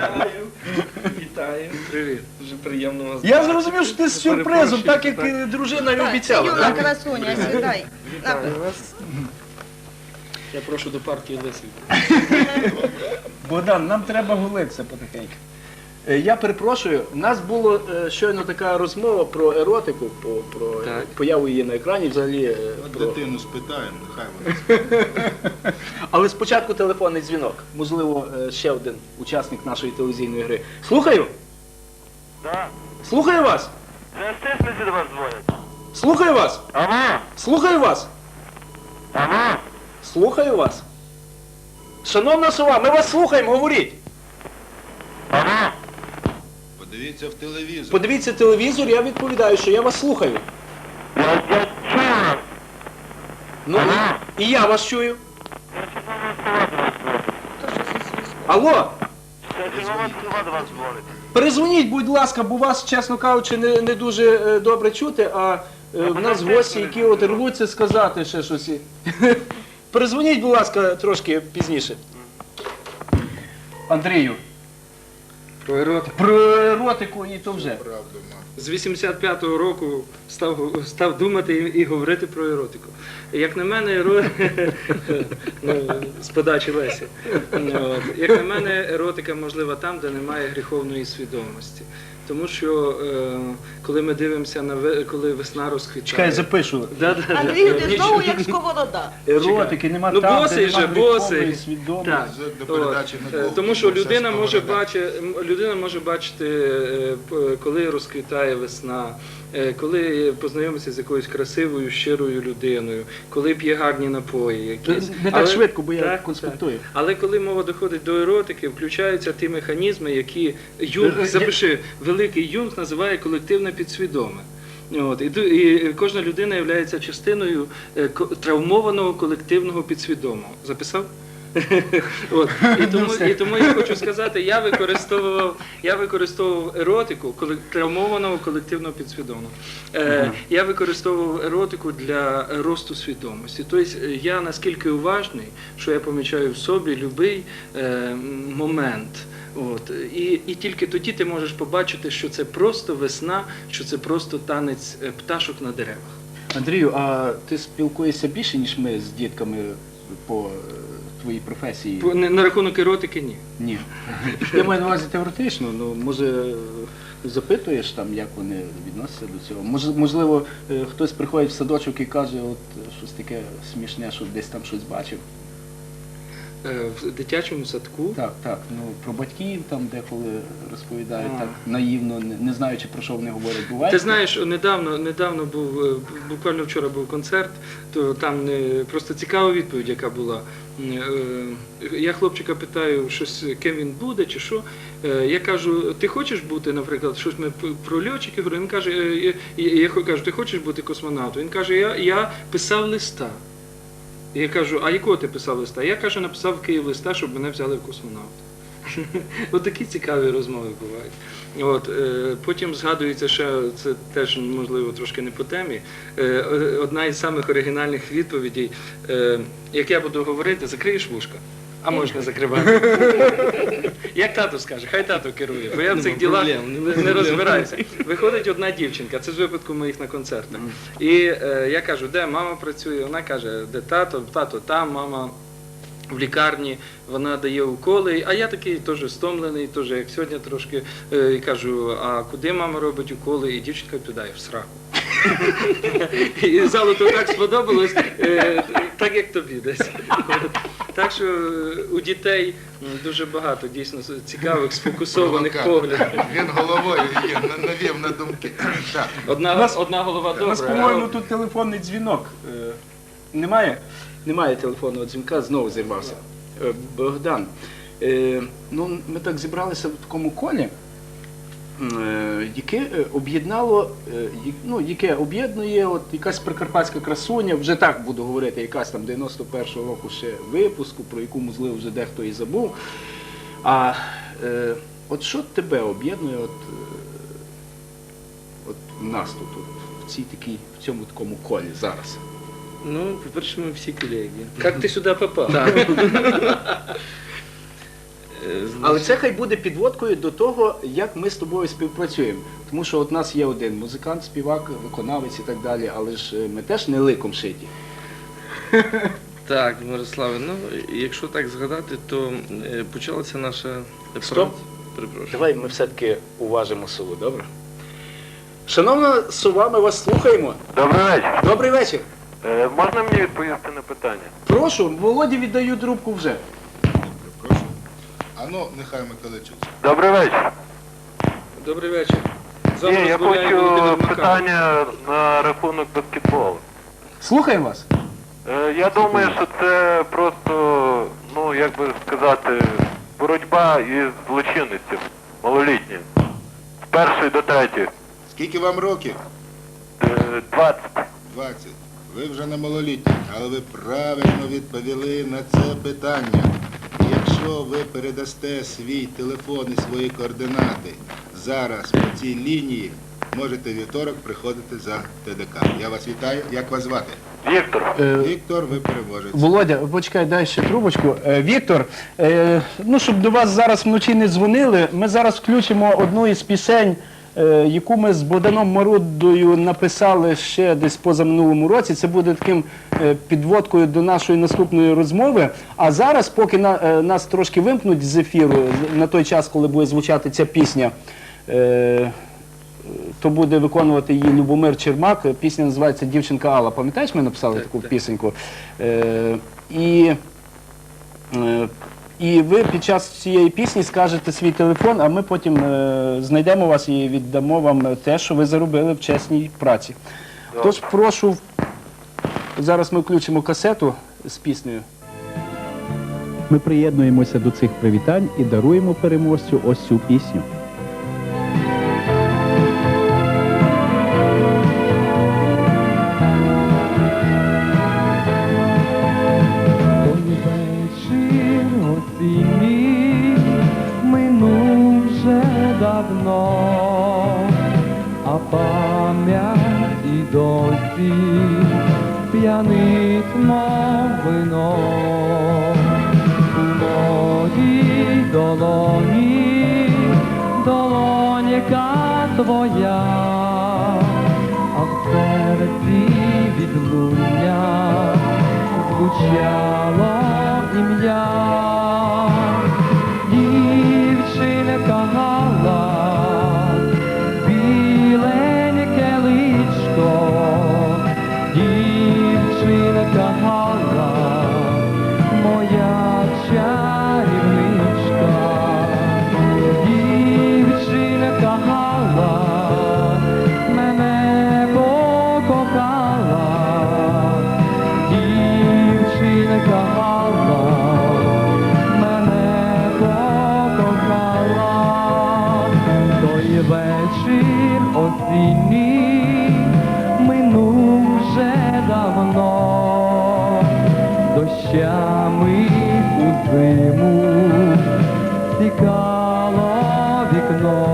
Вітаю. Вітаю. Привіт. Дуже приємно вас Я зрозумів, що ти з сюрпризом, так як е, дружина і Так, обіцяла. Юна так? красуня, сідай. Вітаю вас. Я прошу до партії Лисів. Богдан, нам треба гулитися потихеньку. Е, Я перепрошую, у нас була е, щойно така розмова про еротику, про, про Так. появу її на екрані, взагалі. е, От Про... дитину спитаємо, нехай вона. Але спочатку телефонний дзвінок. Можливо, е, ще один учасник нашої телевізійної гри. Слухаю! Да. Слухаю вас! Це стисниці до вас дзвонять. Слухаю вас! Алло, Слухаю вас! алло. Слухаю вас! Шановна сова, ми вас слухаємо, говоріть! Алло. Подивіться в телевізор. Подивіться телевізор, я відповідаю, що я вас слухаю. Я, я чую. Ну, і, і я вас чую. Я вас дзвонить. Алло! Вас дзвонить. Перезвоніть, будь ласка, бо вас, чесно кажучи, не, не дуже е, добре чути, а е, в нас гості, які от рвуться сказати ще щось. і- Перезвоніть, будь ласка, трошки пізніше. Андрію, Про еротику. про еротику і то вже. Правду. З 85-го року став, став думати і, і говорити про еротику. Як на мене, еро... ну, з подачі Лесі. От. Як на мене, еротика можлива там, де немає гріховної свідомості. Тому що е, коли ми дивимося на коли весна розквітає. Чекай, запишу. Да, да, да. Андрію, ти знову як сковорода. Еротики нема Ну, там, босий де же, нема босий. Так. Це до передачі От. на Е, Тому що людина може, бачити, людина може бачити, коли розквітає весна, е, коли познайомиться з якоюсь красивою, щирою людиною, коли п'є гарні напої. Якісь. Не так швидко, бо я Так, конспектую. так. Але коли мова доходить до еротики, включаються ті механізми, які Юнг, запиши, великий Юнг називає колективне підсвідоме. От, і, і кожна людина є частиною е, травмованого колективного підсвідомого. Записав? От. І, тому, і тому я хочу сказати, я використовував, я використовував еротику травмованого колективного підсвідомого. Е, я використовував еротику для росту свідомості. Тобто е, я наскільки уважний, що я помічаю в собі будь-який е, момент. От. І, і тільки тоді ти можеш побачити, що це просто весна, що це просто танець е, пташок на деревах. Андрію, а ти спілкуєшся більше, ніж ми з дітками по е, твоїй професії? По- не- На рахунок еротики ні. Ні. Я маю на увазі теоретично, ну може запитуєш там, як вони відносяться до цього. Мож- Можливо, е, хтось приходить в садочок і каже, от щось таке смішне, що десь там щось бачив. Е, В дитячому садку Так, так. Ну про батьків там деколи розповідають А. так наївно, не, не знаючи про що вони говорять. Буває. Ти знаєш, недавно, недавно був, е, буквально вчора був концерт, то там е, просто цікава відповідь, яка була. Е, Я хлопчика питаю, щось, ким він буде чи що. Е, Я кажу, ти хочеш бути, наприклад, щось ми про льотчиків говоримо. Він каже, е, я, я кажу, ти хочеш бути космонавтом? Він каже, я, я писав листа. Я кажу, а якого ти писав листа? Я кажу, написав в Київ листа, щоб мене взяли в космонавт. От такі цікаві розмови бувають. От, е, потім згадується ще, це теж можливо трошки не по темі. Е, е, одна із самих оригінальних відповідей, як я буду говорити, закриєш вушка. А можна закривати. Як тато скаже, хай тато керує, бо я в цих ділах не, не розбираюся. Виходить одна дівчинка, це з випадку моїх на концертах. І е, я кажу, де мама працює? Вона каже, де тато, тато там, мама в лікарні, вона дає уколи, а я такий теж стомлений, теж як сьогодні трошки, е, і кажу, а куди мама робить уколи? І дівчинка відповідає, в сраку. І залу то так сподобалось, е, так як тобі десь. Так що е, у дітей дуже багато дійсно цікавих, сфокусованих поглядів. Він головою є, на- навів на думки. Так. Одна, нас- одна голова У нас, по-моєму, тут телефонний дзвінок. Е, Немає? Немає телефонного дзвінка, знову зірвався. Е, Богдан, е, ну, ми так зібралися в такому колі, яке е, об'єднало, е, ну, яке об'єднує от якась прикарпатська красуня, вже так буду говорити, якась там 91-го року ще випуску, про яку, можливо, вже дехто і забув. А е, от що тебе об'єднує от, е, от в нас тут, от, в цій такій, в цьому такому колі зараз? Ну, по-перше, ми всі колеги. Як ти сюди попав? Е, Але це хай буде підводкою до того, як ми з тобою співпрацюємо. Тому що от нас є один музикант, співак, виконавець і так далі, але ж е, ми теж не ликом шиті. Так, Мирославе, ну якщо так згадати, то е, почалася наша Стоп. праця- Перепрошую. Давай ми все-таки уважимо сову, добре? Шановна сова, ми вас слухаємо. Добрий вечір. Добрий вечір. Е, можна мені відповісти на питання? Прошу, Володі віддаю трубку вже. Прошу. А ну, нехай Миколайчук. Добрий вечір. Добрий вечір. Ні, я хочу питання на рахунок баскетболу. Слухаємо вас. Е, Я думаю, що це просто, ну як би сказати, боротьба із злочинністю малолітньою. З першої до третьої. Скільки вам років? Е, 20. 20. Ви вже не малолітні, але ви правильно відповіли на це питання. Якщо ви передасте свій телефон і свої координати зараз по цій лінії, можете вівторок приходити за ТДК. Я вас вітаю. Як вас звати? Віктор. Віктор, ви переможете. Володя, почекай, дай ще трубочку. Е, Віктор, е, ну щоб до вас зараз вночі не дзвонили, ми зараз включимо одну із пісень, е, яку ми з Богданом Марудою написали ще десь позаминулому році. Це буде таким е, підводкою до нашої наступної розмови. А зараз, поки на, е, нас трошки вимкнуть з ефіру, на той час, коли буде звучати ця пісня. е, то буде виконувати її Любомир Чермак. Пісня називається Дівчинка Алла. Пам'ятаєш, ми написали Так, таку так. пісеньку? Е, і, е, і ви під час цієї пісні скажете свій телефон, а ми потім е, знайдемо вас і віддамо вам те, що ви заробили в чесній праці. Тож прошу, зараз ми включимо касету з піснею. Ми приєднуємося до цих привітань і даруємо переможцю ось цю пісню. П'янить, вино. У долоні, долоніка твоя, а в серці відлуння звучало ім'я, осінній минув вже давно, дощами у зиму стікало вікно,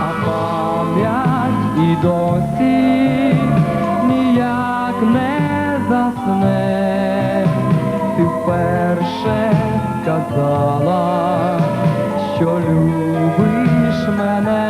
а пам'ять і досі ніяк не засне. Ти вперше сказала, що любиш мене,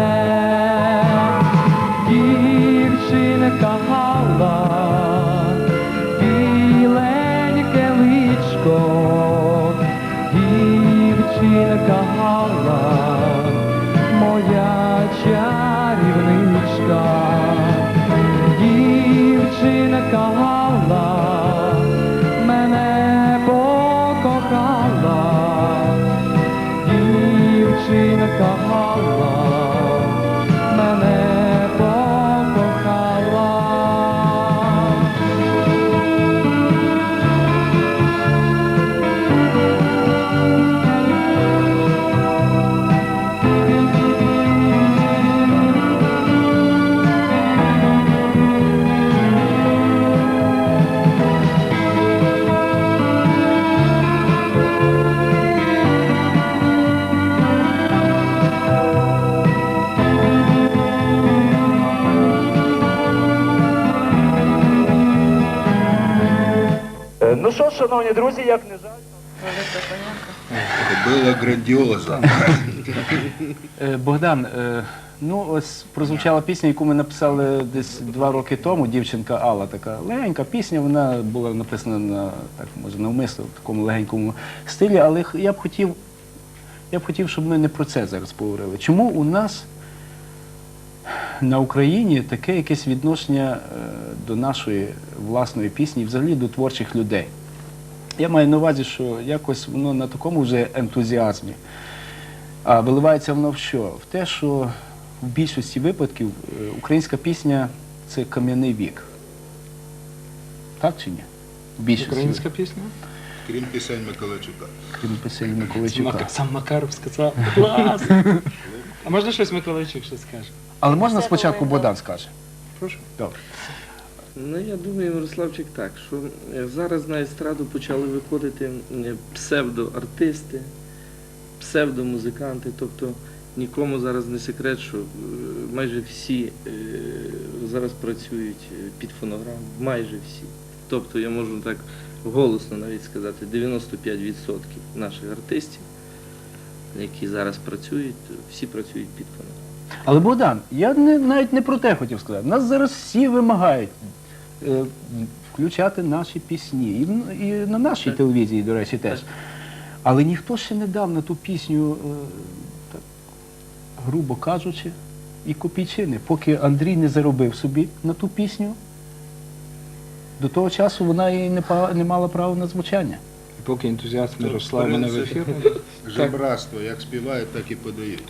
Ну що, шановні друзі, як не жаль. Кобила грандіоза. Е, Богдан, е, ну ось прозвучала пісня, яку ми написали десь два роки тому. Дівчинка Алла, така легенька пісня. Вона була написана на так, може, навмисно в такому легенькому стилі. Але я б хотів, я б хотів, щоб ми не про це зараз поговорили. Чому у нас на Україні таке якесь відношення е, до нашої власної пісні, взагалі до творчих людей? Я маю на увазі, що якось воно на такому вже ентузіазмі. А виливається воно в що? В те, що в більшості випадків е, українська пісня це кам'яний вік. Так чи ні? В більшості Українська пісня? Крім пісень Миколайчука. крім Мак- Миколайчука. Сам Макаров сказав. Клас! А можна щось Миколайчук ще скаже? Але можна спочатку. Богдан скаже. Прошу. Добре. Ну, я думаю, Мирославчик, так, що е, зараз на естраду почали виходити е, псевдоартисти, псевдомузиканти. Тобто нікому зараз не секрет, що е, майже всі зараз працюють під фонограму. Майже всі. Тобто я можу так голосно навіть сказати, 95% наших артистів, які зараз працюють, всі працюють під фонограму. Але Богдан, я не, навіть не про те хотів сказати. Нас зараз всі вимагають е, включати наші пісні. І, в- і на нашій Так. телевізії, до речі, теж. Але ніхто ще не дав на ту пісню, е, так, грубо кажучи, і копійчини. Поки Андрій не заробив собі на ту пісню, до того часу вона і не, па- не мала права на звучання. І поки ентузіаст Тут Мирослав мене в ефір. Жебратство, як співають, так і подають.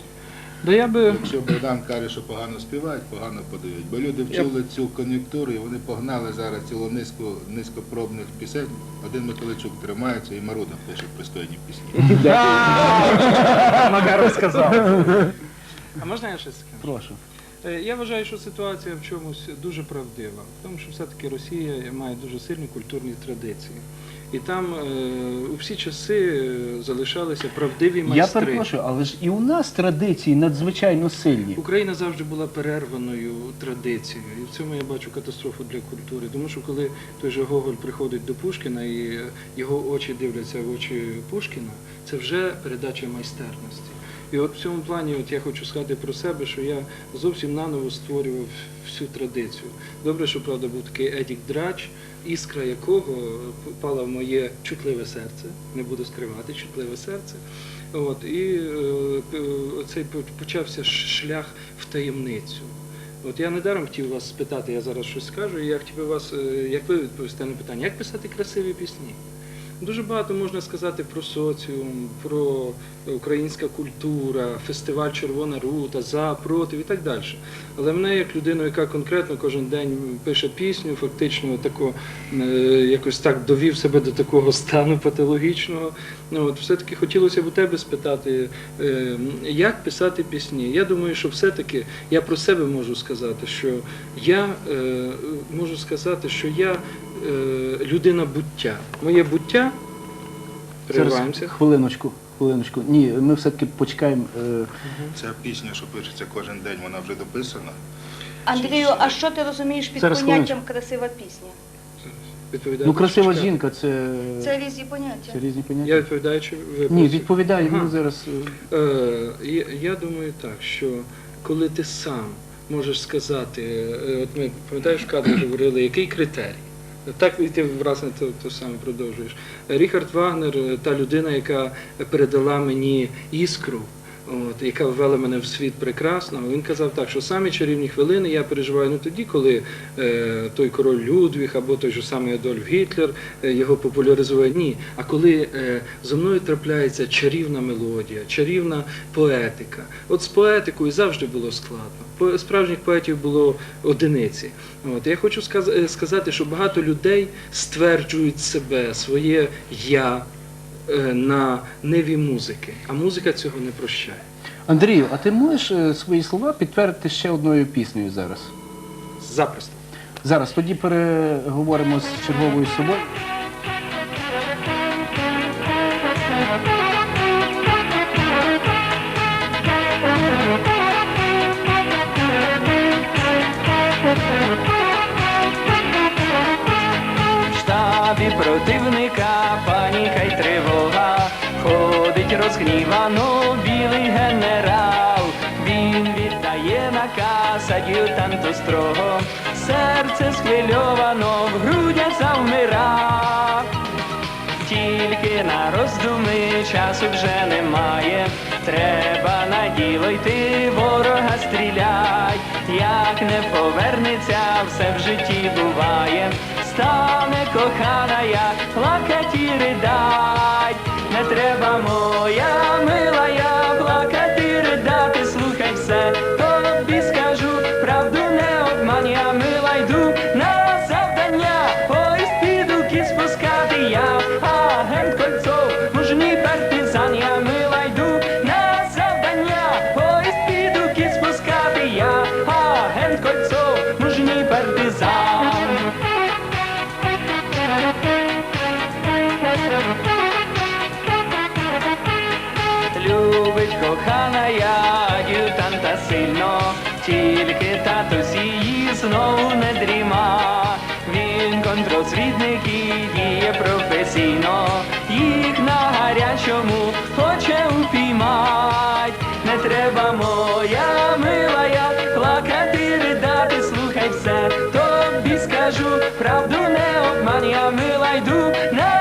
Да я би Якщо Богдан каже, що погано співають, погано подають. Бо люди вчули цю кон'юнктуру і вони погнали зараз цілу низку низькопробних пісень. Один Миколайчук тримається і Маруда пише пристойні пісні. Макаров сказав. А можна я щось скажу? Прошу. Е, Я вважаю, що ситуація в чомусь дуже правдива, тому що все-таки Росія має дуже сильні культурні традиції. І там е, у всі часи е, залишалися правдиві Я перепрошую, але ж і у нас традиції надзвичайно сильні. Україна завжди була перерваною традицією, і в цьому я бачу катастрофу для культури. Тому що коли той же Гоголь приходить до Пушкіна і е, його очі дивляться в очі Пушкіна, це вже передача майстерності. І от в цьому плані от я хочу сказати про себе, що я зовсім наново створював всю традицію. Добре, що правда був такий Едік Драч, іскра якого попала в моє чутливе серце, не буду скривати, чутливе серце. От, і е, п- почався шлях в таємницю. От я недаром хотів вас спитати, я зараз щось скажу, і я хотів би вас, е, як ви відповісте на питання, як писати красиві пісні? Дуже багато можна сказати про соціум, про українська культура, фестиваль Червона рута, за, проти і так далі. Але мене, як людину, яка конкретно кожен день пише пісню, фактично тако, е, якось так довів себе до такого стану патологічного, ну, от все-таки хотілося б у тебе спитати, е, як писати пісні. Я думаю, що все-таки я про себе можу сказати, що я е, можу сказати, що я е, людина буття. Моє буття. Зараз Перериваємося. хвилиночку, хвилиночку. Ні, ми все-таки почекаємо. е, Ця пісня, що пишеться кожен день, вона вже дописана. Андрію, а що ти розумієш під Зараз поняттям красива пісня? Відповідаю. Ну, красива Чекай. жінка це, Це різні поняття. це різні Я поняття. відповідаю, чи ви Ні, просите? відповідає, Ага. ну зараз. е, Е, я, я думаю так, що коли ти сам можеш сказати, е, от ми пам'ятаєш, в кадрі говорили, який критерій. Так і ти власне то, то саме продовжуєш. Ріхард Вагнер, е, та людина, яка передала мені іскру, от, яка ввела мене в світ прекрасного, він казав так, що самі чарівні хвилини я переживаю не тоді, коли е, той король Людвіг або той же самий Адольф Гітлер е, його популяризує. Ні. А коли е, зо мною трапляється чарівна мелодія, чарівна поетика. От з поетикою завжди було складно. Справжніх поетів було одиниці. От я хочу е, сказати, що багато людей стверджують себе, своє я на неві музики, а музика цього не прощає. Андрію, а ти можеш е, свої слова підтвердити ще одною піснею зараз? Запросто. Зараз тоді переговоримо з черговою собою. Штабі противника розгнівано білий генерал. Він віддає наказ ад'ютанту строго, серце схвильовано в грудях завмира. Тільки на роздуми часу вже немає. Треба на діло йти, ворога стріляй. Як не повернеться, все в житті буває. Стане кохана, я сильно, тільки татусь її знову не дріма. Він контрозвідник і діє професійно, їх на гарячому хоче упіймать. Не треба моя милая, плакати, ридати, слухай все, тобі скажу, правду не обмань, я мила йду на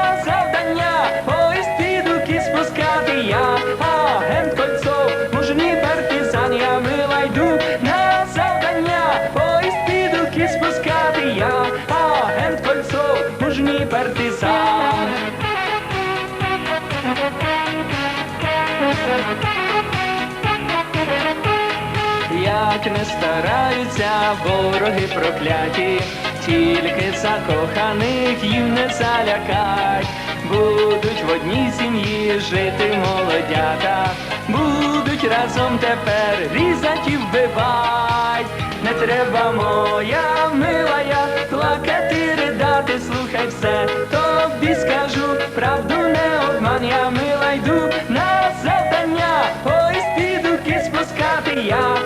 стараються вороги прокляті, тільки закоханих їм не залякать. Будуть в одній сім'ї жити молодята, будуть разом тепер різать і вбивать. Не треба моя милая, плакати, ридати, слухай все, тобі скажу, правду не обмань, я мила йду на завдання, поїзд піду кіт спускати я,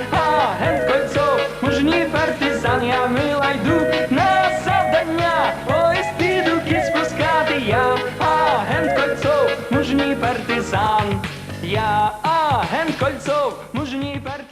партизан, я агент кольцов, мужній партизан.